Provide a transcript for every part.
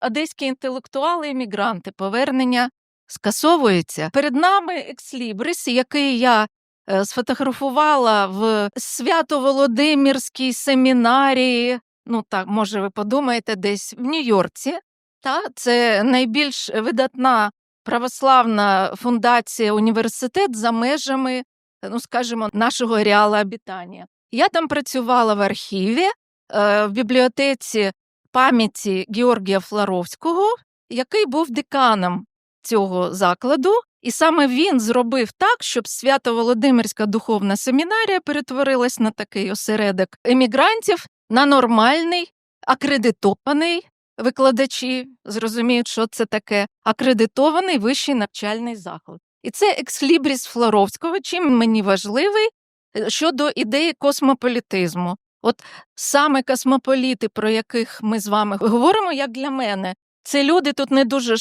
Одеські інтелектуали, емігранти, повернення скасовується. Перед нами екслібрис, який я е, сфотографувала в Свято-Володимирській семінарії. Ну так, може, ви подумаєте, десь в Нью-Йорці. Та це найбільш видатна православна фундація університет за межами, ну скажімо, нашого ареала обітання. Я там працювала в архіві, е, в бібліотеці пам'яті Георгія Флоровського, який був деканом цього закладу, і саме він зробив так, щоб Свято-Володимирська духовна семінарія перетворилась на такий осередок емігрантів, на нормальний, акредитований. Викладачі зрозуміють, що це таке акредитований вищий навчальний заклад. І це екслібріс Флоровського, чим мені важливий е, щодо ідеї космополітизму. От саме космополіти, про яких ми з вами говоримо, як для мене, це люди тут не дуже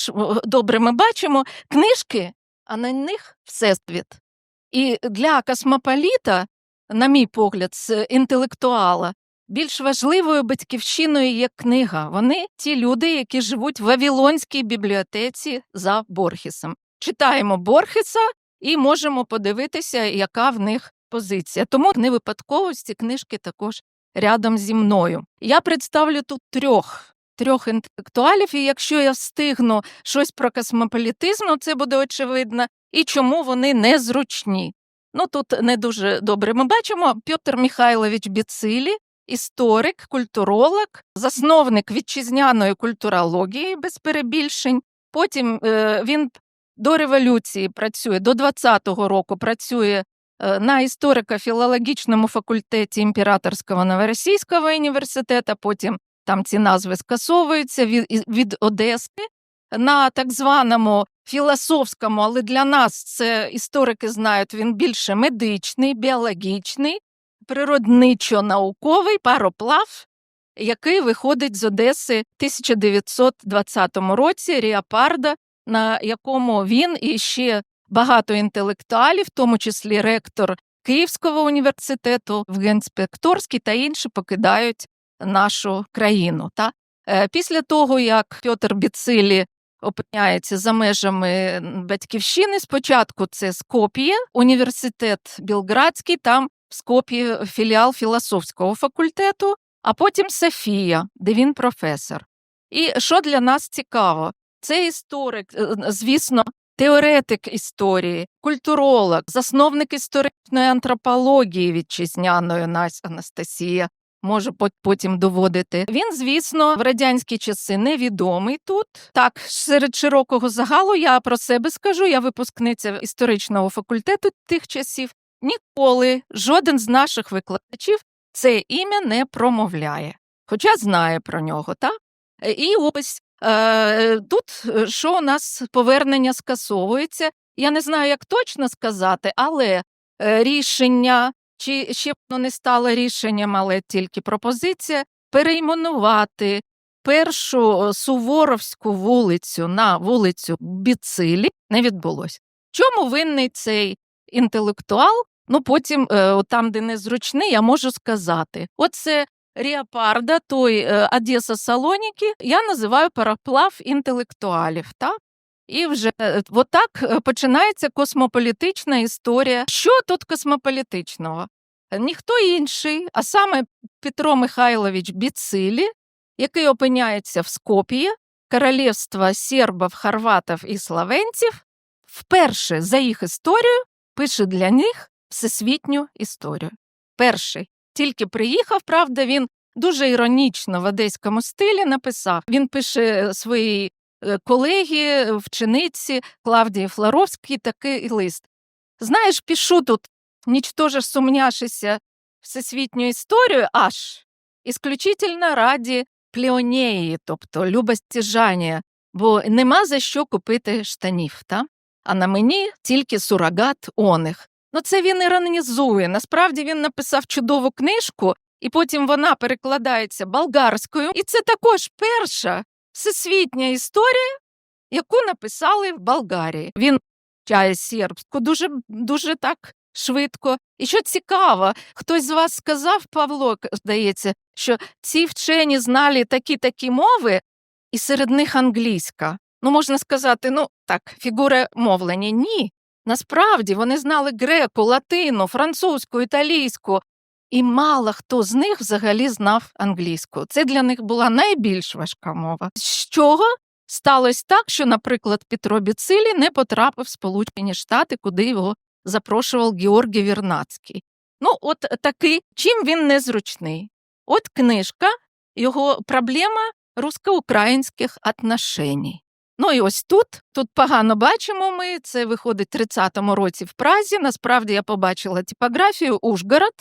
добре ми бачимо книжки, а на них всесвіт. І для космополіта, на мій погляд, з інтелектуала, більш важливою батьківщиною є книга. Вони ті люди, які живуть в Вавилонській бібліотеці за Борхесом. Читаємо Борхеса і можемо подивитися, яка в них позиція. Тому не випадково ці книжки також рядом зі мною. Я представлю тут трьох. Трьох інтелектуалів, і якщо я встигну щось про космополітизм, це буде очевидно, і чому вони незручні. Ну тут не дуже добре. Ми бачимо Петр Михайлович Біцилі, історик, культуролог, засновник вітчизняної культурології без перебільшень. Потім е, він до революції працює, до 20-го року працює е, на історико-філологічному факультеті Імператорського Новоросійського університету, потім там ці назви скасовуються від, від Одеси. На так званому філософському, але для нас це історики знають, він більше медичний, біологічний, природничо-науковий пароплав, який виходить з Одеси в 1920 році Ріапарда, на якому він і ще багато інтелектуалів, в тому числі ректор Київського університету, Генспекторський та інші покидають нашу країну. Та? Е, Після того, як Петр Біцилі опиняється за межами батьківщини, спочатку це Скоп'є, університет Білградський, там в Скоп'ї філіал філософського факультету, а потім Софія, де він професор. І що для нас цікаво, це історик, е, звісно, теоретик історії, культуролог, засновник історичної антропології вітчизняної Настя Анастасія. Може потім доводити. Він, звісно, в радянські часи невідомий тут. Так, серед широкого загалу я про себе скажу. Я випускниця історичного факультету тих часів. Ніколи жоден з наших викладачів це ім'я не промовляє, хоча знає про нього, так? Е, І ось е, тут е, що у нас повернення скасовується. Я не знаю, як точно сказати, але е, рішення, чи ще б воно не стало рішенням, але тільки пропозиція, перейменувати першу е, Суворовську вулицю на вулицю Біцилі не відбулося. Чому винний цей інтелектуал? Ну потім, е, там, де незручний, я можу сказати. Оце Ріапарда, той е, Одеса Салоніки, я називаю параплав інтелектуалів. Та? І вже е, отак е, починається космополітична історія. Що тут космополітичного? Ніхто інший, а саме Петро Михайлович Біцилі, який опиняється в Скопії, королівства сербів, хорватів і словенців, вперше за їх історію пише для них всесвітню історію. Перший. Тільки приїхав, правда, він дуже іронічно в одеському стилі написав. Він пише своїй е, колегі, вчениці Клавдії Флоровській такий лист. Знаєш, пишу тут, нічтоже сумняшися всесвітню історію, аж ісключительно раді пліонеї, тобто любостіжання, бо нема за що купити штанів, та? а на мені тільки сурогат оних. Ну, це він іронізує. Насправді він написав чудову книжку, і потім вона перекладається болгарською. І це також перша всесвітня історія, яку написали в Болгарії. Він вчає сербську дуже, дуже так швидко. І що цікаво, хтось з вас сказав, Павло, здається, що ці вчені знали такі такі мови, і серед них англійська. Ну, можна сказати, ну так, фігура мовлення. Ні. Насправді вони знали греку, латину, французьку, італійську, і мало хто з них взагалі знав англійську. Це для них була найбільш важка мова. З чого сталося так, що, наприклад, Петро Біцилі не потрапив в Сполучені Штати, куди його запрошував Георгій Вірнацький. Ну, от такий, чим він незручний. От книжка, його проблема русско-українських отношеній. Ну і ось тут, тут погано бачимо ми, це виходить в 30-му році в Празі. Насправді я побачила типографію Ужгород.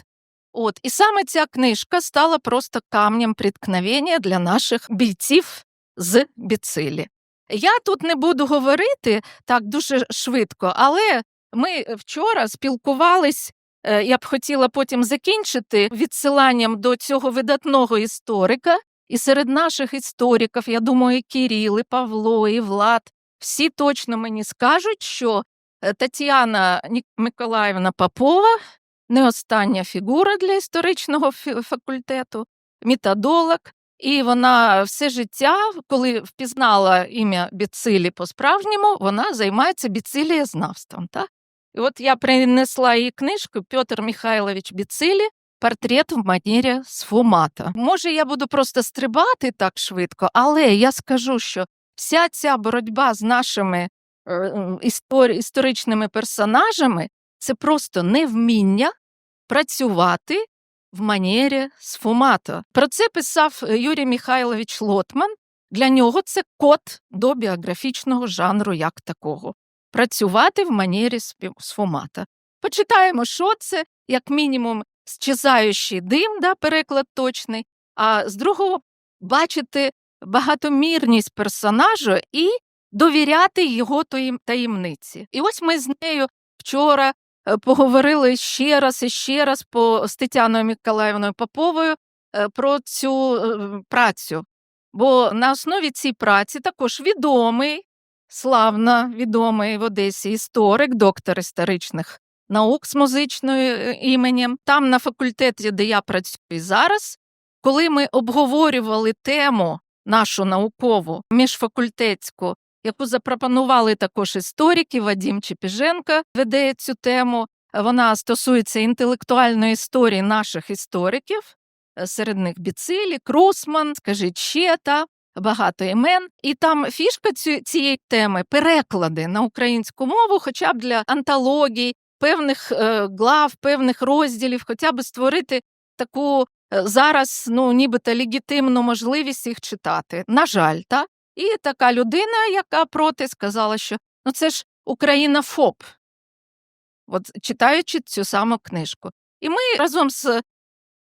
От, і саме ця книжка стала просто камнем приткновення для наших бійців з Біцилі. Я тут не буду говорити так дуже швидко, але ми вчора спілкувались. е, Я б хотіла потім закінчити відсиланням до цього видатного історика. І серед наших істориків, я думаю, і Кіріл, і Павло, і Влад, всі точно мені скажуть, що е, Тетяна Миколаївна Попова не остання фігура для історичного факультету, методолог. І вона все життя, коли впізнала ім'я Біцилі по-справжньому, вона займається біцилієзнавством. Так? І от я принесла її книжку Петр Михайлович Біцилі Портрет в манері сфумата. Може, я буду просто стрибати так швидко, але я скажу, що вся ця боротьба з нашими е, істор- історичними персонажами це просто невміння працювати в манері сфумато. Про це писав е, Юрій Михайлович Лотман. Для нього це код до біографічного жанру як такого. Працювати в манері спів- сфумата. Почитаємо, що це, як мінімум, «Щезаючий дим, да, переклад точний, а з другого бачити багатомірність персонажа і довіряти його таємниці. І ось ми з нею вчора е, поговорили ще раз і ще раз по, з Тетяною Миколаївною Поповою е, про цю е, працю. Бо на основі цієї праці також відомий, славно відомий в Одесі історик, доктор історичних наук з музичною е, іменем. Там на факультеті, де я працюю зараз, коли ми обговорювали тему нашу наукову міжфакультетську, яку запропонували також історики, Вадім Чепіженко веде цю тему. Вона стосується інтелектуальної історії наших істориків, е, серед них Біцилі, Крусман, скажіть ще та багато імен. І там фішка цієї теми переклади на українську мову, хоча б для антологій, певних е, глав, певних розділів, хоча б створити таку е, зараз, ну нібито легітимну можливість їх читати. На жаль, та і така людина, яка проти, сказала, що ну це ж Українофоб. От читаючи цю саму книжку. І ми разом з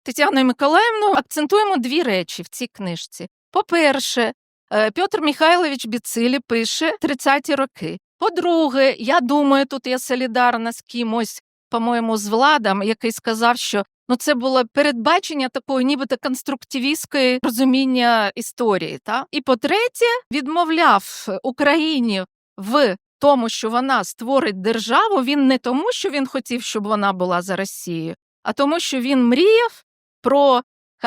Тетяною Миколаївною акцентуємо дві речі в цій книжці. По-перше, е, Петр Михайлович Біцилі пише 30-ті роки. По-друге, я думаю, тут я солідарна з кимось, по-моєму, з владом, який сказав, що ну, це було передбачення такої нібито конструктивістської розуміння історії. Та? І по-третє, відмовляв Україні в тому, що вона створить державу, він не тому, що він хотів, щоб вона була за Росією, а тому, що він мріяв про,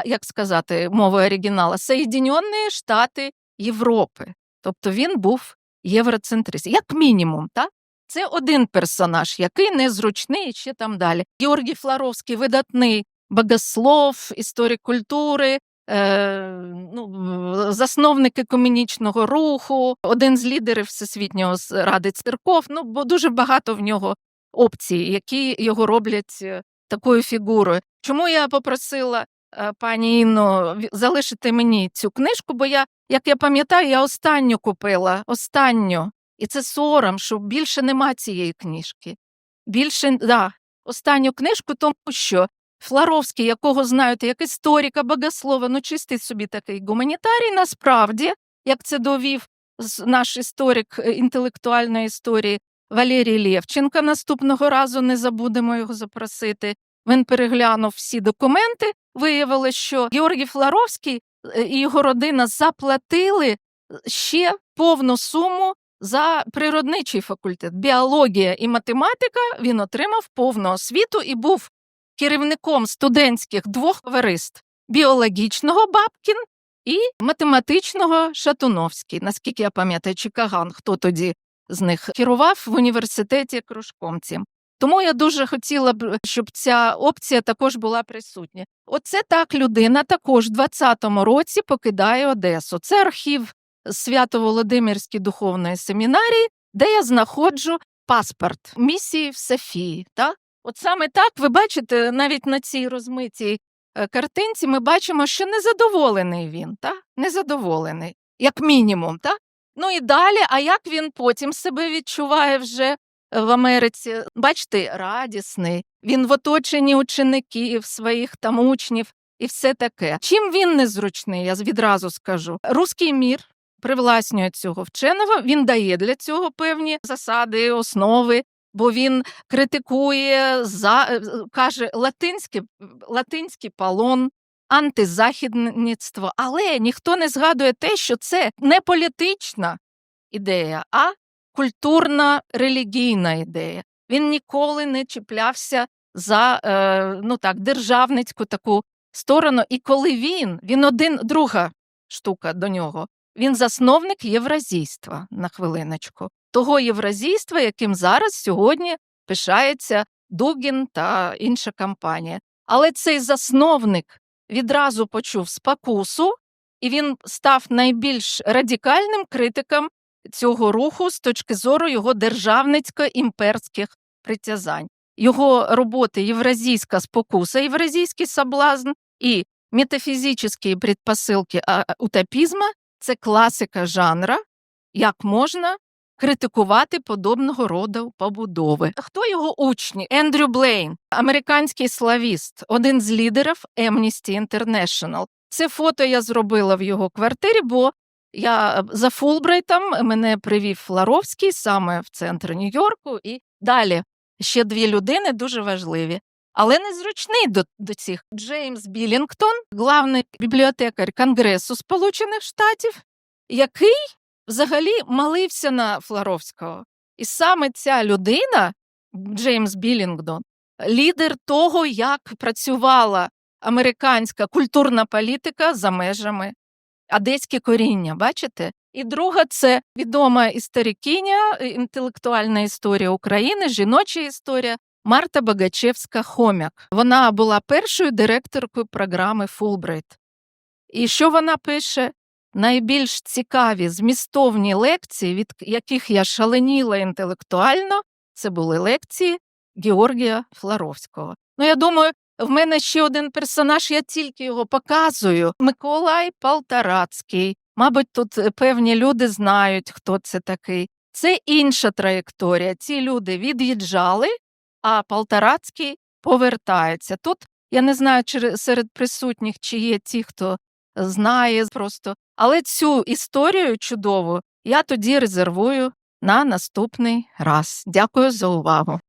як сказати, мовою оригінала, Соєдинені Штати Європи. Тобто він був євроцентрист, як мінімум, так? Це один персонаж, який незручний і ще там далі. Георгій Флоровський видатний богослов, історик культури, е, ну, засновник екомунічного руху, один з лідерів Всесвітнього ради церков. Ну, бо дуже багато в нього опцій, які його роблять е, такою фігурою. Чому я попросила пані Інну ві- залишити мені цю книжку? Бо я, як я пам'ятаю, я останню купила, останню. І це сором, що більше нема цієї книжки. Більше, да, останню книжку, тому що Флоровський, якого знаєте, як історика, богослова, ну чистий собі такий гуманітарій, насправді, як це довів наш історик е, інтелектуальної історії Валерій Лєвченко. Наступного разу не забудемо його запросити. Він переглянув всі документи. Виявилось, що Георгій Флоровський е, і його родина заплатили ще повну суму за природничий факультет. Біологія і математика він отримав повну освіту і був керівником студентських двох товариств біологічного Бабкін і математичного Шатуновський, наскільки я пам'ятаю, чи Каган, хто тоді з них керував в університеті кружком цим. Тому я дуже хотіла б, щоб ця опція також була присутня. Оце так людина також в 20-му році покидає Одесу. Це архів Свято-Володимирської духовної семінарії, де я знаходжу паспорт місії в Софії. Та? От саме так ви бачите, навіть на цій розмитій е, картинці ми бачимо, що незадоволений він, та? незадоволений, як мінімум. Та? Ну і далі, а як він потім себе відчуває вже в Америці? Бачите, радісний, він в оточенні учеників, своїх там учнів і все таке. Чим він незручний, я відразу скажу. Руський мір привласнює цього вченого, він дає для цього певні засади, основи, бо він критикує, за, е, каже латинське, латинський палон, антизахідництво, але ніхто не згадує те, що це не політична ідея, а культурна релігійна ідея. Він ніколи не чіплявся за е, ну так, державницьку таку сторону. І коли він, він один друга штука до нього, він засновник євразійства на хвилиночку, того євразійства, яким зараз сьогодні пишається Дугін та інша кампанія. Але цей засновник відразу почув спокусу, і він став найбільш радикальним критиком цього руху з точки зору його державницько-імперських притязань. Його роботи Євразійська спокуса, євразійський соблазн і метафізичні предпосилки утопізму це класика жанра, як можна критикувати подобного роду побудови. Хто його учні? Ендрю Блейн, американський славіст, один з лідерів Amnesty International. Це фото я зробила в його квартирі, бо я за Фулбрайтом мене привів Фларовський саме в центр Нью-Йорку, і далі ще дві людини дуже важливі. Але незручний до, до цих Джеймс Білінгтон, главний бібліотекар Конгресу Сполучених Штатів, який взагалі молився на Фларовського. І саме ця людина, Джеймс Білінгдон, лідер того, як працювала американська культурна політика за межами одеське коріння, бачите? І друга це відома історикиня, інтелектуальна історія України, жіноча історія Марта Багачевська Хомяк. Вона була першою директоркою програми Фулбрайт. І що вона пише? Найбільш цікаві змістовні лекції, від яких я шаленіла інтелектуально, це були лекції Георгія Фларовського. Ну, я думаю, в мене ще один персонаж, я тільки його показую. Миколай Полтарацький. Мабуть, тут певні люди знають, хто це такий. Це інша траєкторія. Ці люди від'їжджали, а Полтарацький повертається. Тут я не знаю, серед присутніх чи є ті, хто знає просто. Але цю історію чудову я тоді резервую на наступний раз. Дякую за увагу.